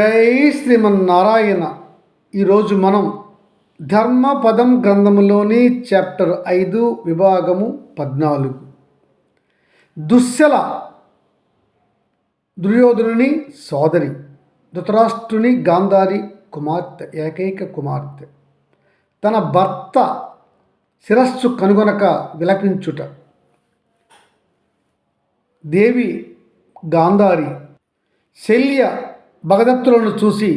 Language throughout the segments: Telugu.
జై శ్రీమన్నారాయణ. ఈరోజు మనం ధర్మపదం గ్రంథములోని చాప్టర్ ఐదు విభాగము పద్నాలుగు. దుశ్శల దుర్యోధనుని సోదరి ధృతరాష్ట్రుని గాంధారి కుమార్తె ఏకైక కుమార్తె. తన భర్త శిరస్సు కనుగొనక విలపించుట. దేవి గాంధారి శల్య భగదత్తులను చూసి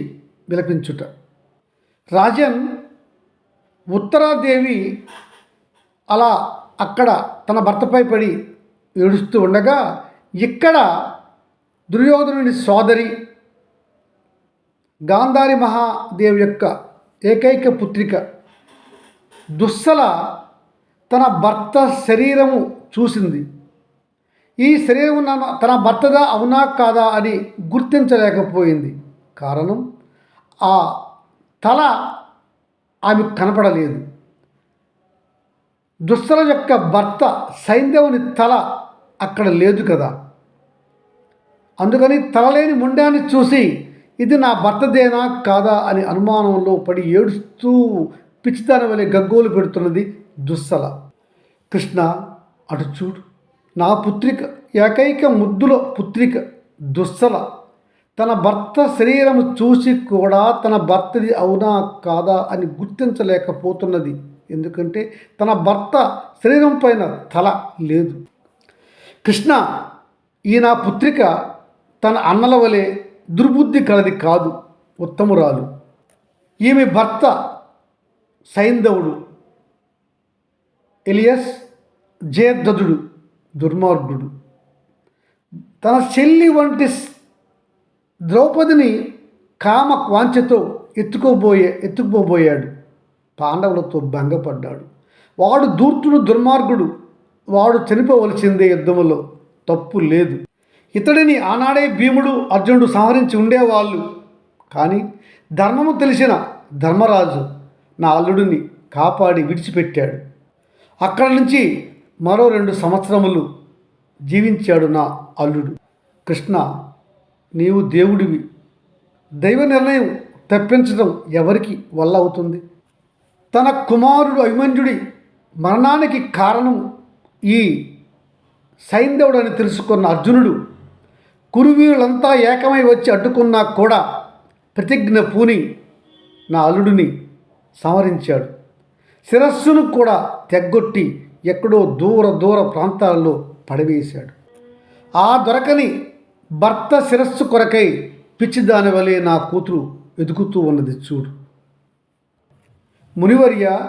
విలపించుట. రాజన్ ఉత్తరాదేవి అలా అక్కడ తన భర్తపై పడి ఏడుస్తూ ఉండగా ఇక్కడ దుర్యోధనుని సోదరి గాంధారి మహాదేవి యొక్క ఏకైక పుత్రిక దుస్సల తన భర్త శరీరము చూసింది. ఈ శరీరం నా- తన భర్తదా అవునా కాదా అని గుర్తించలేకపోయింది. కారణం ఆ తల ఆమెకు కనపడలేదు. దుస్తల యొక్క భర్త సైంధవుని తల అక్కడ లేదు కదా. అందుకని తలలేని ముండాన్ని చూసి ఇది నా భర్తదేనా కాదా? అని అనుమానంలో పడి ఏడుస్తూ పిచ్చిదాని వలె గగ్గోలు పెడుతున్నది దుస్సల. కృష్ణ అటు చూడు నా పుత్రిక ఏకైక ముద్దుల పుత్రిక దుస్సల. తన భర్త శరీరము చూసి కూడా తన భర్తది అవునా కాదా అని గుర్తించలేకపోతున్నది. ఎందుకంటే తన భర్త శరీరం పైన తల లేదు. కృష్ణ ఈ నా పుత్రిక తన అన్నల వలె దుర్బుద్ధి కలది కాదు ఉత్తమురాలు. ఈమె భర్త సైంధవుడు ఎలియస్ జయద్దుడు దుర్మార్గుడు. తన చెల్లి వంటి ద్రౌపదిని కామ వాంఛతో ఎత్తుకోబోయే ఎత్తుకుపోబోయాడు. పాండవులతో భంగపడ్డాడు. వాడు దూర్తుడు దుర్మార్గుడు. వాడు చనిపోవలసిందే యుద్ధములో. తప్పు లేదు. ఇతడిని ఆనాడే భీముడు అర్జునుడు సంహరించి ఉండేవాళ్ళు. కానీ ధర్మము తెలిసిన ధర్మరాజు నా అల్లుడిని కాపాడి విడిచిపెట్టాడు. అక్కడి నుంచి మరో రెండు సంవత్సరములు జీవించాడు నా అల్లుడు. కృష్ణ నీవు దేవుడివి. దైవ నిర్ణయం తప్పించడం ఎవరికి వల్ల అవుతుంది తన కుమారుడు అభిమన్యుడి మరణానికి కారణం ఈ సైంధవుడని తెలుసుకున్న అర్జునుడు కురువీరులంతా ఏకమై వచ్చి అడ్డుకున్నా కూడా ప్రతిజ్ఞ పూని నా అల్లుడిని సంహరించాడు. శిరస్సును కూడా తెగ్గొట్టి ఎక్కడో దూర దూర ప్రాంతాల్లో పడవేశాడు. ఆ దొరకని భర్త శిరస్సు కొరకై పిచ్చిదాని వలె నా కూతురు వెతుకుతూ ఉన్నది చూడు. మునివర్య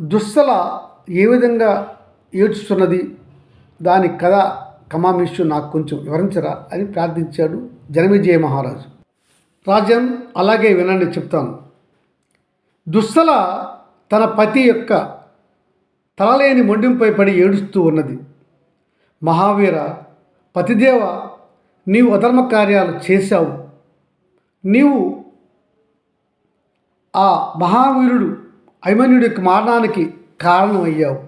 దుస్సల ఏ విధంగా ఏడ్చుతున్నది? దాని కథ కమామిషు నాకు కొంచెం వివరించరా అని ప్రార్థించాడు జనమేజయ మహారాజు. రాజన్ అలాగే వినండి చెప్తాను. దుస్సల తన పతి యొక్క తలలేని మొండింపై పడి ఏడుస్తూ ఉన్నది. మహావీర పతిదేవ నీవు అధర్మ కార్యాలు చేశావు. నీవు ఆ మహావీరుడు అభిమన్యుడి యొక్క మరణానికి కారణమయ్యావు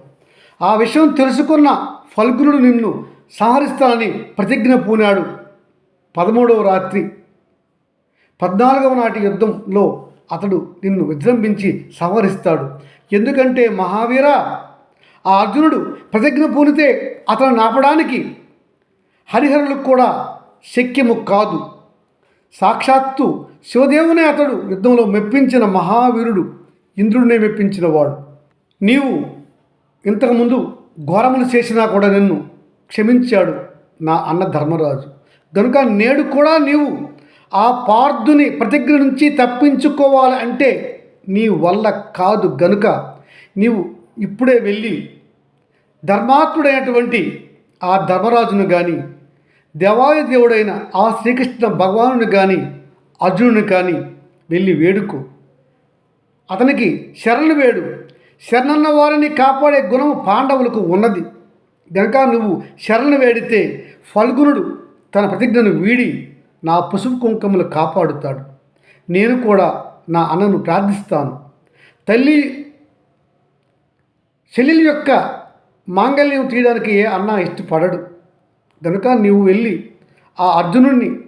ఆ విషయం తెలుసుకున్న ఫల్గునుడు నిన్ను సంహరిస్తానని ప్రతిజ్ఞ పూనాడు. పదమూడవ రాత్రి పద్నాలుగవ నాటి యుద్ధంలో అతడు నిన్ను విజృంభించి సంహరిస్తాడు. ఎందుకంటే మహావీర ఆ అర్జునుడు ప్రతిజ్ఞ పూనితే అతను నాపడానికి హరిహరులకు కూడా శక్యము కాదు. సాక్షాత్తు శివదేవునే అతడు యుద్ధంలో మెప్పించిన మహావీరుడు ఇంద్రుడినే మెప్పించిన వాడు నీవు ఇంతకుముందు ఘోరములు చేసినా కూడా నిన్ను క్షమించాడు నా అన్న ధర్మరాజు. కనుక నేడు కూడా నీవు ఆ పార్థుని ప్రతిజ్ఞ నుంచి తప్పించుకోవాలి అంటే నీ వల్ల కాదు. గనుక నీవు ఇప్పుడే వెళ్ళి ధర్మాత్ముడైనటువంటి ఆ ధర్మరాజును కానీ దేవాయ దేవుడైన ఆ శ్రీకృష్ణ భగవానుని కానీ అర్జునుని కానీ వెళ్ళి వేడుకో. అతనికి శరణు వేడు. శరణన్న వారిని కాపాడే గుణం పాండవులకు ఉన్నది. గనక నువ్వు శరణు వేడితే ఫల్గునుడు తన ప్రతిజ్ఞను వీడి నా పసుపు కుంకుమలు కాపాడుతాడు. నేను కూడా నా అన్నను ప్రార్థిస్తాను. తల్లి శల్యుల యొక్క మాంగల్యం తీయడానికి ఏ అన్న ఇష్టపడడు కనుక నీవు వెళ్ళి ఆ అర్జునుడిని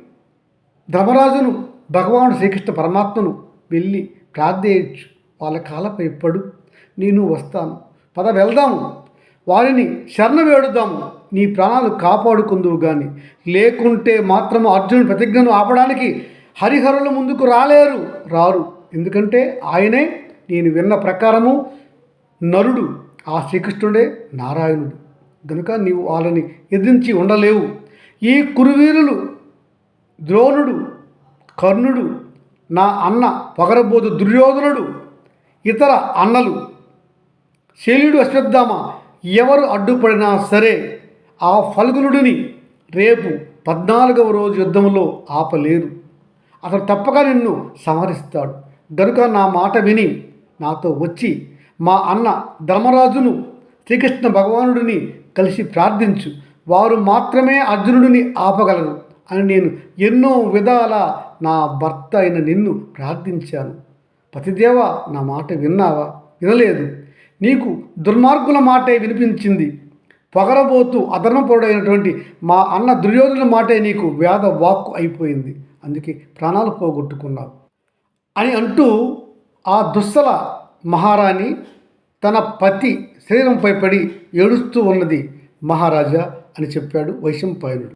ధర్మరాజును భగవానుడు శ్రీకృష్ణ పరమాత్మను వెళ్ళి ప్రార్థించు. వాళ్ళ కాలపై పడు. నేను వస్తాను. పద వెళ్దాము. వారిని శరణ వేడుదాము. నీ ప్రాణాలు కాపాడుకుందువు కానీ లేకుంటే మాత్రము అర్జునుడి ప్రతిజ్ఞను ఆపడానికి హరిహరుల ముందుకు రాలేరు రారు. ఎందుకంటే ఆయనే నేను విన్న ప్రకారము నరుడు. ఆ శ్రీకృష్ణుడే నారాయణుడు. గనుక నీవు వాళ్ళని ఎదిరించి ఉండలేవు. ఈ కురువీరులు ద్రోణుడు కర్ణుడు నా అన్న పొగరబోదు దుర్యోధనుడు ఇతర అన్నలు శల్యుడు అశ్వత్థామ ఎవరు అడ్డుపడినా సరే ఆ ఫల్గునుడిని రేపు పద్నాలుగవ రోజు యుద్ధంలో ఆపలేరు. అతను తప్పక నిన్ను సంహరిస్తాడు. గనుక నా మాట విని నాతో వచ్చి మా అన్న ధర్మరాజును శ్రీకృష్ణ భగవానుడిని కలిసి ప్రార్థించు. వారు మాత్రమే అర్జునుడిని ఆపగలరు అని నేను ఎన్నో విధాల నా భర్త అయిన నిన్ను ప్రార్థించాను. పతిదేవ నా మాట విన్నావా? వినలేదు. నీకు దుర్మార్గుల మాటే వినిపించింది. పొగరబోతూ అధర్మపరుడైనటువంటి మా అన్న దుర్యోధన మాటే నీకు వేద వాక్కు అయిపోయింది. అందుకే ప్రాణాలు పోగొట్టుకున్నావు అని అంటూ ఆ దుస్సల మహారాణి తన పతి శరీరంపై పడి ఏడుస్తూ ఉన్నది మహారాజా అని చెప్పాడు వైశంపాయనుడు.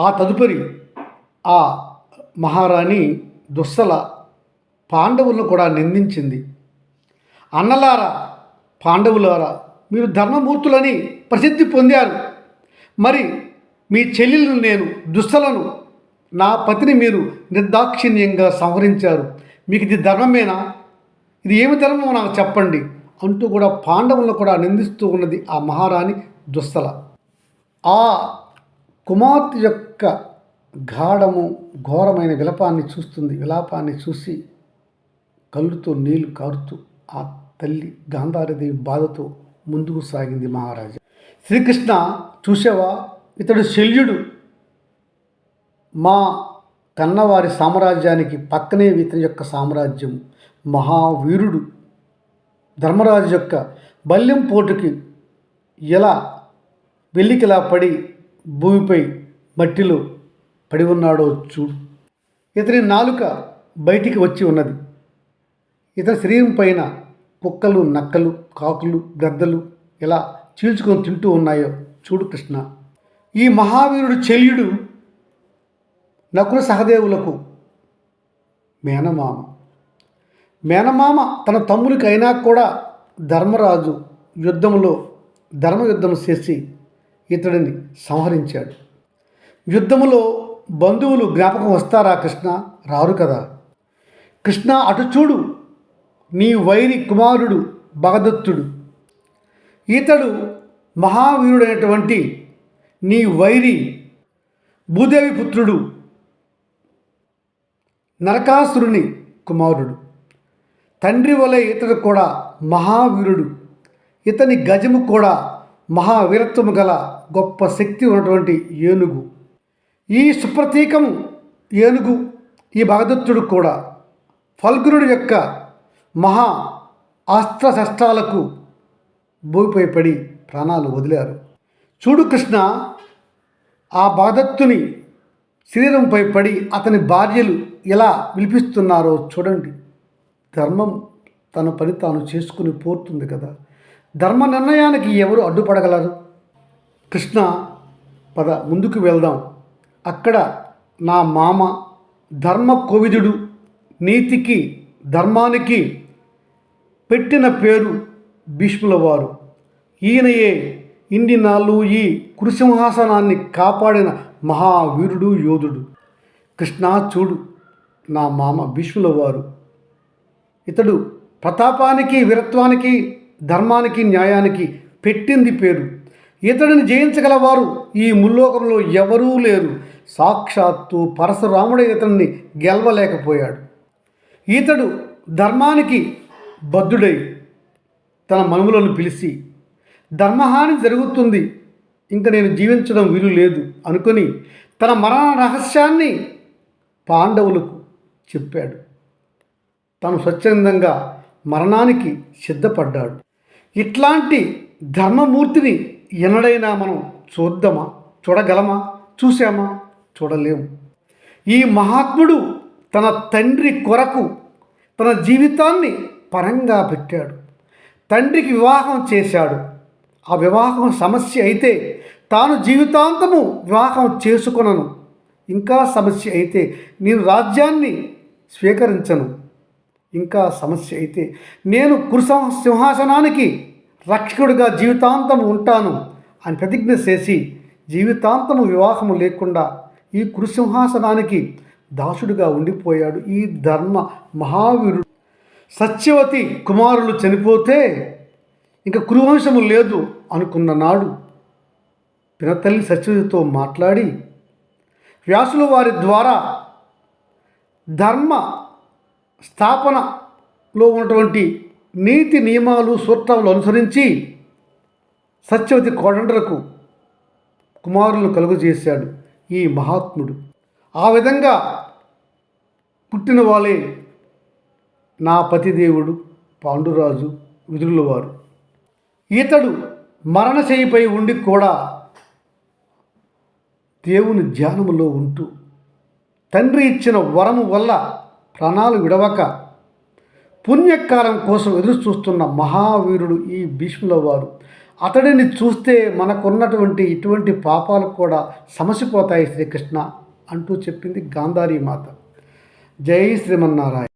ఆ తదుపరి ఆ మహారాణి దుస్సల పాండవులను కూడా నిందించింది. అన్నలారా పాండవులారా మీరు ధర్మమూర్తులని ప్రసిద్ధి పొందారు. మరి మీ చెల్లెలను నేను దుస్సలను నా పతిని మీరు నిర్దాక్షిణ్యంగా సంహరించారు. మీకు ఇది ధర్మమేనా? ఇది ఏమి ధర్మం నాకు చెప్పండి అంటూ కూడా పాండవులను కూడా నిందిస్తూ ఉన్నది ఆ మహారాణి దుస్సల. ఆ కుమార్తె యొక్క గాఢము ఘోరమైన విలపాన్ని చూస్తుంది. విలాపాన్ని చూసి కళ్ళుతో నీళ్ళు కారుతూ ఆ తల్లి గాంధారదేవి బాధతో ముందుకు సాగింది మహారాజా. శ్రీకృష్ణ చూసావా ఇతడు శల్యుడు. మా కన్నవారి సామ్రాజ్యానికి పక్కనే ఇతని యొక్క సామ్రాజ్యం మహావీరుడు ధర్మరాజు యొక్క బల్యం పోటుకి ఎలా వెల్లికిలా పడి భూమిపై మట్టిలో పడి ఉన్నాడో చూడు. ఇతని నాలుక బయటికి వచ్చి ఉన్నది. ఇతని శరీరం పైన కుక్కలు నక్కలు కాకులు గద్దలు ఎలా చీల్చుకొని తింటూ ఉన్నాయో చూడు కృష్ణ. ఈ మహావీరుడు చెల్యుడు నకుల సహదేవులకు మేనమామ. మేనమామ తన తమ్మునికి కూడా ధర్మరాజు యుద్ధంలో ధర్మయుద్ధం చేసి ఇతడిని సంహరించాడు. యుద్ధములో బంధువులు జ్ఞాపకం వస్తారా కృష్ణ? రారు కదా. కృష్ణ అటు చూడు. నీ వైరి కుమారుడు భగదత్తుడు. ఇతడు మహావీరుడైనటువంటి నీ వైరి భూదేవి పుత్రుడు నరకాసురుని కుమారుడు. తండ్రి వలె ఇతడు కూడా మహావీరుడు. ఇతని గజము కూడా మహావీరత్వము గల గొప్ప శక్తి ఉన్నటువంటి ఏనుగు. ఈ సుప్రతీకం ఏనుగు ఈ భగదత్తుడు కూడా ఫల్గునుడి యొక్క మహా అస్త్రశస్త్రాలకు భూమిపై పడి ప్రాణాలు వదిలారు. చూడు కృష్ణ ఆ భగదత్తుని శరీరంపై పడి అతని భార్యలు ఎలా విలిపిస్తున్నారో చూడండి. ధర్మం తన పని తాను చేసుకుని పోతుంది కదా. ధర్మ నిర్ణయానికి ఎవరు అడ్డుపడగలరు? కృష్ణ పద ముందుకు వెళ్దాం. అక్కడ నా మామ ధర్మ కోవిదుడు నీతికి ధర్మానికి పెట్టిన పేరు భీష్ముల వారు ఈయనయే ఇన్ని నాళ్ళు ఈ కురుసింహాసనాన్ని కాపాడిన మహావీరుడు యోధుడు. కృష్ణా చూడు నా మామ భీష్ముల వారు ఇతడు ప్రతాపానికి వీరత్వానికి ధర్మానికి న్యాయానికి పెట్టింది పేరు. ఇతడిని జయించగలవారు ఈ ముల్లోకంలో ఎవరూ లేరు. సాక్షాత్తు పరశురాముడే ఇతడిని గెలవలేకపోయాడు. ఇతడు ధర్మానికి బద్ధుడై తన మనుములను పిలిచి ధర్మహాని జరుగుతుంది. ఇంక నేను జీవించడం వీలు లేదు అనుకొని తన మరణ రహస్యాన్ని పాండవులకు చెప్పాడు. తను స్వచ్ఛందంగా మరణానికి సిద్ధపడ్డాడు. ఇట్లాంటి ధర్మమూర్తిని ఎన్నడైనా మనం చూద్దామా? చూడగలమా? చూసామా చూడలేము ఈ మహాత్ముడు తన తండ్రి కొరకు తన జీవితాన్ని పరంగా పెట్టాడు. తండ్రికి వివాహం చేశాడు. ఆ వివాహం సమస్య అయితే తాను జీవితాంతము వివాహం చేసుకొనను. ఇంకా సమస్య అయితే నేను రాజ్యాన్ని స్వీకరించను. ఇంకా సమస్య అయితే నేను కురుసం సింహాసనానికి రక్షకుడిగా జీవితాంతం ఉంటాను అని ప్రతిజ్ఞ చేసి జీవితాంతము వివాహము లేకుండా ఈ కురుసింహాసనానికి దాసుడిగా ఉండిపోయాడు. ఈ ధర్మ మహావీరుడు సత్యవతి కుమారులు చనిపోతే ఇంకా కురువంశము లేదు అనుకున్న నాడు పినతల్లి సత్యవతితో మాట్లాడి వ్యాసుల వారి ద్వారా ధర్మ స్థాపనలో ఉన్నటువంటి నీతి నియమాలు సూత్రములు అనుసరించి సత్యవతి కోడండ్రకు కుమారులను కలుగజేశాడు ఈ మహాత్ముడు. ఆ విధంగా పుట్టిన వాళ్ళే నా పతిదేవుడు పాండురాజు విదురుల వారు ఇతడు మరణశయ్యపై ఉండి కూడా దేవుని ధ్యానములో ఉంటూ తండ్రి ఇచ్చిన వరము వల్ల ప్రాణాలు విడవక పుణ్యకాలం కోసం ఎదురు చూస్తున్న మహావీరుడు ఈ భీష్ముల వారు అతడిని చూస్తే మనకున్నటువంటి ఇటువంటి పాపాలు కూడా సమసిపోతాయి శ్రీకృష్ణ అంటూ చెప్పింది గాంధారీ మాత జై శ్రీమన్నారాయణ.